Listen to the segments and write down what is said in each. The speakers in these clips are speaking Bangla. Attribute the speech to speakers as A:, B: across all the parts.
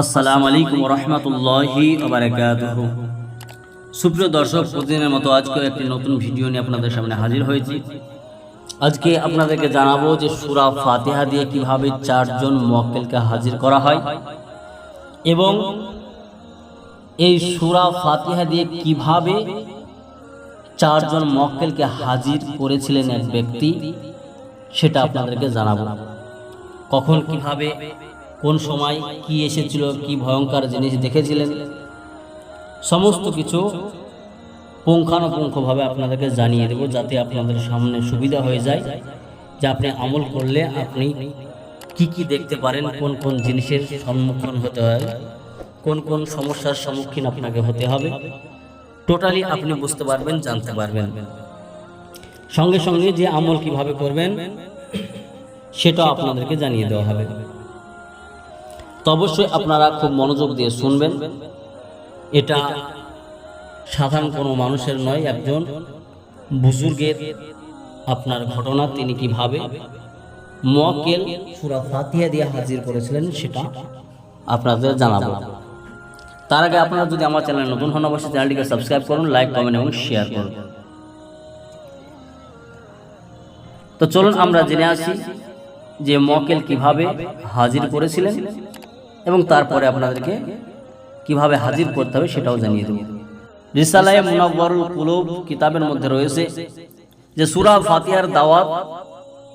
A: আসসালামু আলাইকুম রহমতুল্লাহি সুপ্রিয় দর্শক, প্রতিদিনের মতো আজকে একটি নতুন ভিডিও নিয়ে আপনাদের সামনে হাজির হয়েছি। আজকে আপনাদেরকে জানাব যে সুরা ফাতিহা দিয়ে কীভাবে চারজন মক্কেলকে হাজির করা হয় এবং এই সুরা ফাতিহা দিয়ে কীভাবে চারজন মক্কেলকে হাজির করেছিলেন এক ব্যক্তি, সেটা আপনাদেরকে জানাব। কখন, কীভাবে কোন সময় কি এসেছিল, কি ভয়ঙ্কর জিনিস দেখেছিলেন? সমস্ত কিছু পুঙ্খানুপুঙ্খভাবে আপনাদেরকে জানিয়ে দেব, যাতে আপনাদের সামনে সুবিধা হয়ে যায় যে আপনি আমল করলে আপনি কি কি দেখতে পারেন, কোন কোন জিনিসের সম্মুখীন হতে হয়, কোন কোন সমস্যার সম্মুখীন আপনাকে হতে হবে। টোটালি আপনি বুঝতে পারবেন, জানতে পারবেন। সঙ্গে সঙ্গে যে আমল কীভাবে করবেন সেটা আপনাদেরকে জানিয়ে দেওয়া হবে। তো অবশ্যই আপনারা খুব মনোযোগ দিয়ে শুনবেন। এটা সাধারণ কোনো মানুষের নয়, একজন বুজুর্গের আপনার ঘটনা তিনি কীভাবে মকেল সুরা ফাতিহা দিয়ে হাজির করেছিলেন সেটা আপনাদের জানাব। তার আগে আপনারা যদি আমার চ্যানেল নতুন হন, অবশ্যই চ্যানেলটিকে সাবস্ক্রাইব করুন, লাইক, কমেন্ট এবং শেয়ার করুন। তো চলুন আমরা জেনে আসি যে মকেল কীভাবে হাজির করেছিলেন। এবং তারপরে আপনাদেরকে কীভাবে হাজির করতে হবে সেটাও জানিয়ে দেব। রিসালায় মুনাব্বরুল কুলুব কিতাবের মধ্যে রয়েছে যে সুরা ফাতিহার দাওয়াত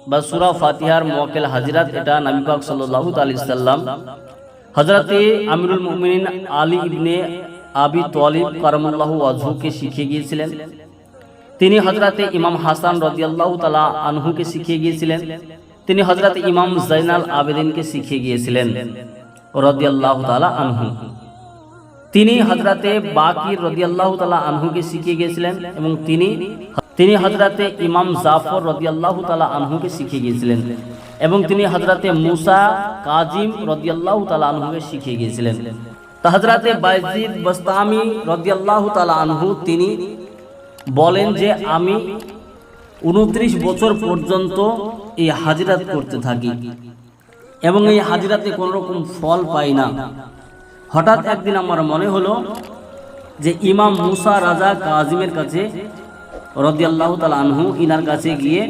A: বা সুরা ফাতিহার মকেল হাজিরাত, এটা নবী পাক সাল্লাল্লাহু তাআলা সাল্লাম হযরতে আমিরুল মুমিনিন আলী ইবনে আবি তালিব কারামাল্লাহু ওয়াজহুকে শিখিয়ে গিয়েছিলেন। তিনি হযরতে ইমাম হাসান রাদিয়াল্লাহু তাআলা আনহুকে শিখিয়ে গিয়েছিলেন। তিনি হযরতে ইমাম জাইনাল আবেদিনকে শিখিয়ে গিয়েছিলেন। রদিয়াল্লাহু আনহু। তিনি হজরতে বাকির রদিয়াল্লাহু তাআলা আনহুকে শিখিয়ে গিয়েছিলেন এবং তিনি তিনি হজরতে ইমাম জাফর রদিয়াল্লাহু তাআলা আনহুকে শিখিয়ে গিয়েছিলেন এবং তিনি হজরতে মুসা কাজিম রদিয়াল্লাহু তাআলা আনহুকে শিখিয়ে গিয়েছিলেন। তা হজরতে বাইজিদ বস্তামি রদিয়াল্লাহু তাআলা আনহু তিনি বলেন যে আমি উনত্রিশ বছর পর্যন্ত এই হাজিরাত করতে থাকি। এবং এই হাজিরাতে কোনো রকম ফল পাই না। হঠাৎ একদিন আমার মনে হলো যে ইমাম মুসা রাজা কাজিমের কাছে রদিয়াল্লাহ তাল আনহু ইনার কাছে গিয়ে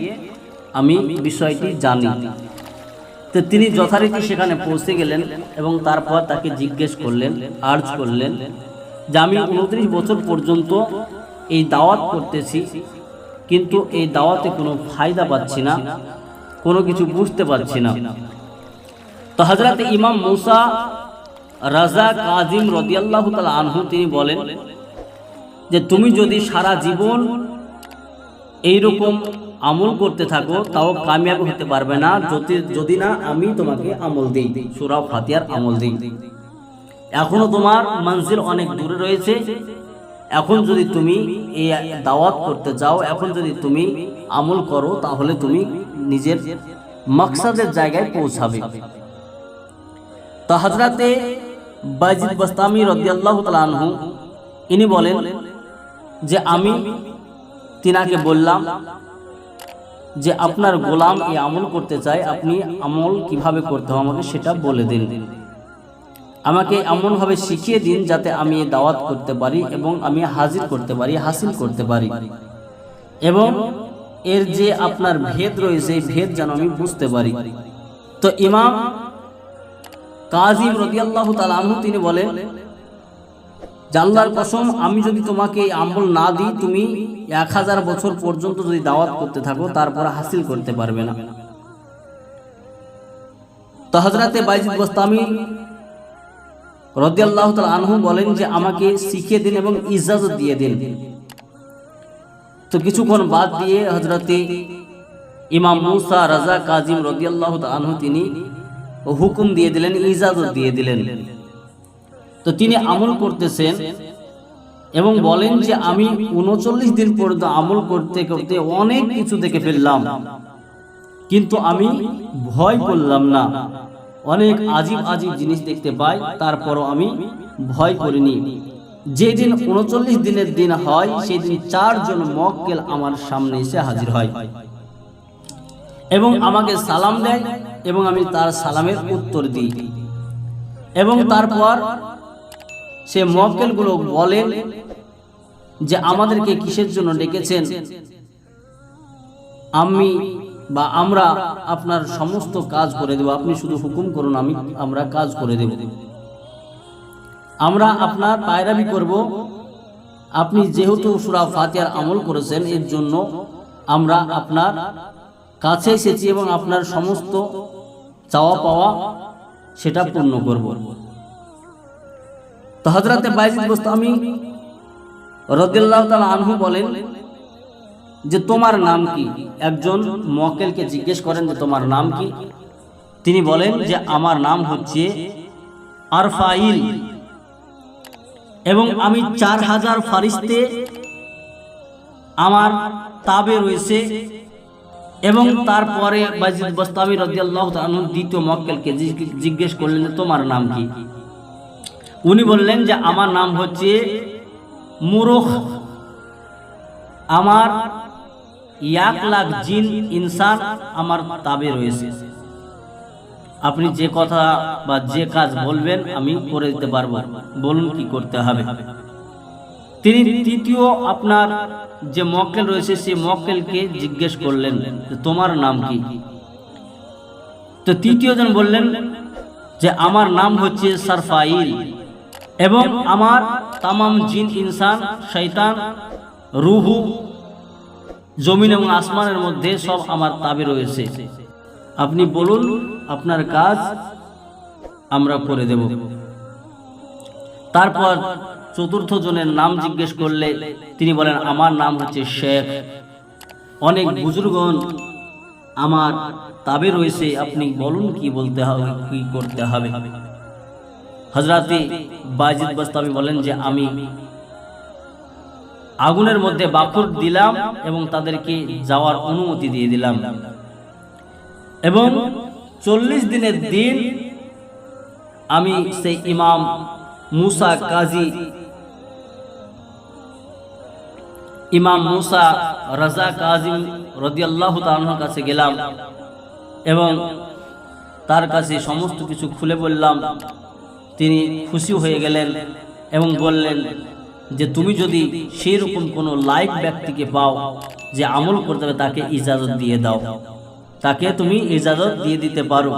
A: আমি বিষয়টি জানি। তো তিনি যথারীতি সেখানে পৌঁছে গেলেন এবং তারপর তাকে জিজ্ঞেস করলেন, আর্জ করলেন যে আমি উনত্রিশ বছর পর্যন্ত এই দাওয়াত করতেছি, কিন্তু এই দাওয়াতে কোনো ফায়দা পাচ্ছি না, কোনো কিছু বুঝতে পারছি না। তো হজরত ইমাম মুসা রাজা কাজিম রদিয়াল্লাহ তালা আনহু তিনি বলেন যে তুমি যদি সারা জীবন এইরকম আমল করতে থাকো, তাও কামিয়াব হতে পারবে না যদি যদি না আমি তোমাকে আমল দিই। সুরা ফাতিয়ার আমল দিই। এখনও তোমার মঞ্জিল অনেক দূরে রয়েছে। এখন যদি তুমি এই দাওয়াত করতে চাও এখন যদি তুমি আমল করো, তাহলে তুমি নিজের মাকসাদের জায়গায় পৌঁছাবে। তো হজরতে বাইজিদ বস্তামি রদিয়াল্লাহ তালহু ইনি বলেন যে আমি তিনাকে বললাম যে আপনার গোলাম এই আমল করতে চায়, আপনি আমল কীভাবে করতে হবে আমাকে সেটা বলে দিন। আমাকে এমনভাবে শিখিয়ে দিন যাতে আমি দাওয়াত করতে পারি এবং আমি হাজির করতে পারি, হাসিল করতে পারি। এবং এর যে আপনার ভেদ রয়েছে ভেদ যেন আমি বুঝতে পারি। তো ইমাম কাজিম রদিয়াল্লাহু তাআলা তিনি বলেন জাল্লার কসম, আমি যদি তোমাকে এই আমল না দিই, তুমি এক হাজার বছর পর্যন্ত যদি দাওয়াত করতে থাকো, তারপরে হাসিল করতে পারবে না। তো হজরতে বাইজিদ গোস্তামি রদিয়াল্লাহ তাল আনহু বলেন যে, আমাকে শিখিয়ে দিন এবং ইজাজত দিয়ে দিন। তো কিছুক্ষণ বাদ দিয়ে হজরতে ইমাম মুসা রাজা কাজিম রদিয়াল্লাহ আনহু তিনি হুকুম দিয়ে দিলেন, ইজাজত দিয়ে দিলেন। তো তিনি আমল করতেছেন এবং বলেন যে আমি উনচল্লিশ দিন পর্যন্ত আমল করতে করতে অনেক কিছু দেখে ফেললাম। কিন্তু আমি ভয় করলাম না। অনেক আজীব আজীব জিনিস দেখতে পাই, তারপরও আমি ভয় করিনি। যেদিন উনচল্লিশ দিনের দিন হয় সেই দিন চারজন মক্কেল আমার সামনে এসে হাজির হয়। এবং আমাকে সালাম দেয় এবং আমি তার সালামের উত্তর দিই। এবং তারপর সে মক্কেলগুলো বলেন যে আমাদেরকে কিসের জন্য ডেকেছেন? আমি বা আমরা আপনার সমস্ত কাজ করে দেব। আপনি শুধু হুকুম করুন আমি আমরা কাজ করে দেব। আমরা আপনার পায়রাবি করব। আপনি যেহেতু সুরা ফাতিয়ার আমল করেছেন এর জন্য আমরা আপনার কাছে এসেছি এবং আপনার সমস্ত চাওয়া পাওয়া সেটা পূর্ণ করব। তো হজরতে বাইজিদ গোস্তামি রদিল্লাহ তালা আনহু বলেন যে, তোমার নাম কি? একজন মকেলকে জিজ্ঞেস করেন যে, তোমার নাম কি? তিনি বলেন যে, আমার নাম হচ্ছে আরফাইল এবং আমি চার হাজার ফারিস্তে আমার তাবে রয়েছে এবং তারপরে বাজিদ বস্তাবি রদিয়াল্লাহ দ্বিতীয় মক্কেলকে জিজ্ঞেস করলেন যে, তোমার নাম কি? উনি বললেন যে, আমার নাম হচ্ছে মুরুখ। আমার এক লাখ জিন ইনসান আমার তাবে রয়েছে। আপনি যে কথা বা যে কাজ বলবেন, আমি করে দিতে পারব। বলুন কি করতে হবে? তিনি তৃতীয় আপনার যে মক্কেল রয়েছে, সেই মক্কেলকে জিজ্ঞেস করলেন তোমার নাম কি? তো তৃতীয় জন বললেন, যে আমার নাম হচ্ছে সারফাইল এবং আমার তামাম জিন, ইনসান শৈতান রুহু, জমিন এবং আসমানের মধ্যে সব আমার তাবে রয়েছে। আপনি বলুন, আপনার কাজ আমরা করে দেব। তারপর চতুর্থ জনের নাম জিজ্ঞেস করলে তিনি বলেন, আমার নাম হচ্ছে শেখ। অনেক বুজুর্গণ আমার তাবে রয়েছে, আপনি বলুন কি বলতে হবে, কি করতে হবে? হজরতে বাজিদ বস্তামি বলেন যে, আমি আগুনের মধ্যে বাকুর দিলাম এবং তাদেরকে যাওয়ার অনুমতি দিয়ে দিলাম। এবং চল্লিশ দিনের দিন আমি সেই ইমাম মুসা কাজী ইমাম মুসা রাজা কাজিম রদিয়াল্লাহ তালন কাছে গেলাম এবং তার কাছে সমস্ত কিছু খুলে বললাম। তিনি খুশি হয়ে গেলেন এবং বললেন যে, তুমি যদি সেই রকম কোনো লাইক ব্যক্তিকে পাও যে আমল করতে হবে তাকে ইজাজত দিয়ে দাও। তাকে তুমি ইজাজত দিয়ে দিতে পারো।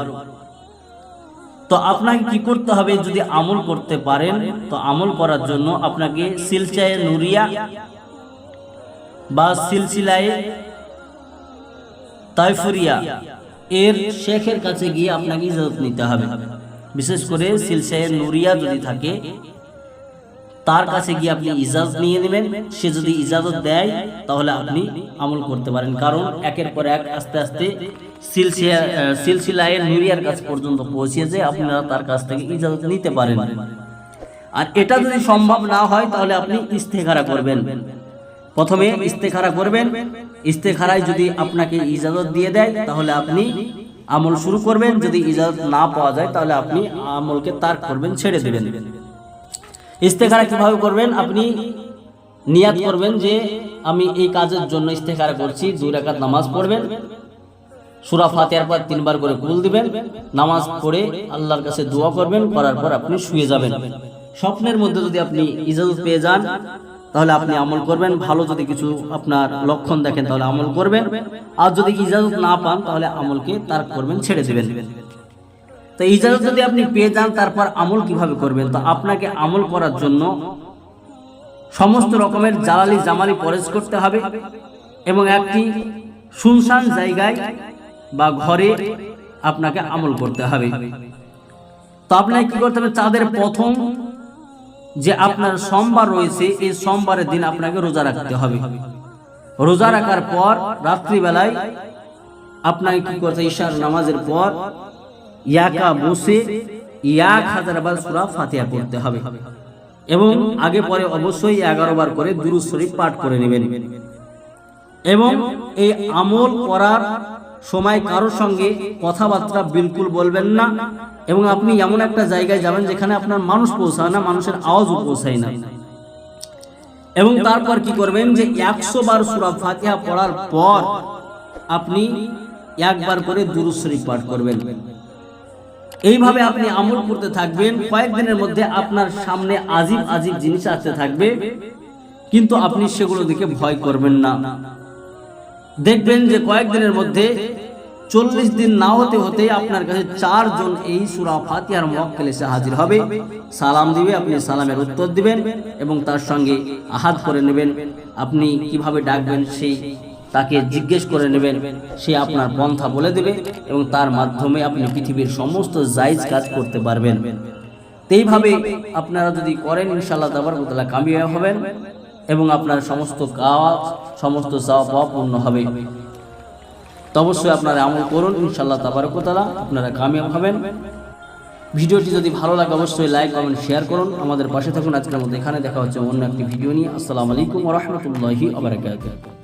A: তো আপনাকে কি করতে হবে যদি আমল করতে পারেন, তো আমল করার জন্য আপনাকে সিলচায় নুরিয়া বা সিলসিলায় তাইফুরিয়া এর শেখের কাছে গিয়ে আপনাকে ইজাজত নিতে হবে। বিশেষ করে সিলসায় নুরিয়া যদি থাকে তার কাছে গিয়ে আপনি ইজাজত নিয়ে নেবেন, সে যদি ইজাজত দেয়, তাহলে আপনি আমল করতে পারেন। কারণ একের পর এক আস্তে আস্তে সিলসিলা সিলসিলায় নুরিয়ার কাছ পর্যন্ত পৌঁছে পৌঁছেছে আপনারা তার কাছ থেকে ইজাজত নিতে পারেন। আর এটা যদি সম্ভব না হয়, তাহলে আপনি ইস্তেখারা করবেন। প্রথমে ইস্তেখারা করবেন। ইস্তেখারায় যদি আপনাকে ইজাজত দিয়ে দেয়, তাহলে আপনি আমল শুরু করবেন। যদি ইজাজত না পাওয়া যায়, তাহলে আপনি আমলকে তার করবেন, ছেড়ে দেবেন। ইস্তেখারা কীভাবে করবেন? আপনি নিয়াত করবেন যে, আমি এই কাজের জন্য ইস্তেখারা করছি, দুই রাকাত নামাজ পড়বেন, সুরা ফাতিহার পর তিনবার করে কুল দিবেন, নামাজ পড়ে আল্লাহর কাছে দোয়া করবেন, করার পর আপনি শুয়ে যাবেন। স্বপ্নের মধ্যে যদি আপনি ইজাজত পেয়ে যান, তাহলে আপনি আমল করবেন। ভালো যদি কিছু আপনার লক্ষণ দেখেন, তাহলে আমল করবেন। আর যদি ইজাজত না পান, তাহলে আমলকে তার করবেন, ছেড়ে দেবেন। তো ইজাজত যদি আপনি পেয়ে যান, তারপর আমল কীভাবে করবেন? তো আপনাকে আমল করার জন্য সমস্ত রকমের জালালি জামালি পরেজ করতে হবে এবং একটি শুনশান জায়গায় বা ঘরে আপনাকে আমল করতে হবে। তো আপনাকে কি করতে হবে? চাঁদের প্রথম যে আপনার সোমবার রয়েছে, এই সোমবারের দিন আপনাকে রোজা রাখতে হবে। রোজা রাখার পর রাত্রিবেলায় আপনাকে কি করতে ঈশার নামাজের পর ইয়াকা বসে সুরা ফাতিহা করতে হবে। এবং আগে পরে অবশ্যই এগারো বার করে শরীফ পাঠ করে নেবেন। এবং এই আমল করার সময় কারোর সঙ্গে কথাবার্তা বিলকুল বলবেন না। এবং আপনি এমন একটা জায়গায় যাবেন যেখানে আপনার মানুষ পৌঁছায় না, মানুষের আওয়াজও পৌঁছায় না। এবং তারপর কি করবেন যে একশো বার সুরা ফাতিহা পড়ার পর আপনি একবার করে দুরুদ শরীফ পাঠ করবেন। এইভাবে আপনি আমল করতে থাকবেন, কয়েকদিনের মধ্যে আপনার সামনে আজিব আজিব জিনিস আসতে থাকবে, কিন্তু আপনি সেগুলো দিকে ভয় করবেন না। দেখবেন যে কয়েকদিনের মধ্যে চল্লিশ দিন না হতে হতে আপনার কাছে চারজন এই সুরা ফাতিহার মক্কেল এসে হাজির হবে। সালাম দিবে, আপনি সালামের উত্তর দিবেন এবং তার সঙ্গে আহাত করে নেবেন। আপনি কীভাবে ডাকবেন সেই তাকে জিজ্ঞেস করে নেবেন, সে আপনার পন্থা বলে দেবে এবং তার মাধ্যমে আপনি পৃথিবীর সমস্ত জায়জ কাজ করতে পারবেন। এইভাবে আপনারা যদি করেন, ইনশাআল্লাহ তাবারকতালা কামিয়াব হবেন এবং আপনার সমস্ত কাজ, সমস্ত চাওয়া পাওয়া পূর্ণ হবে। অবশ্যই আপনারা আমল করুন, ইনশাআল্লাহ তাবারকতালা আপনারা কামিয়াব হবেন। ভিডিওটি যদি ভালো লাগে, অবশ্যই লাইক, কমেন্ট, শেয়ার করুন। আমাদের পাশে থাকুন। আজকের মধ্যে এখানে দেখা হচ্ছে অন্য একটি ভিডিও নিয়ে। আসসালামু আলাইকুম রহমতুল্লাহি আবরাকাতুহ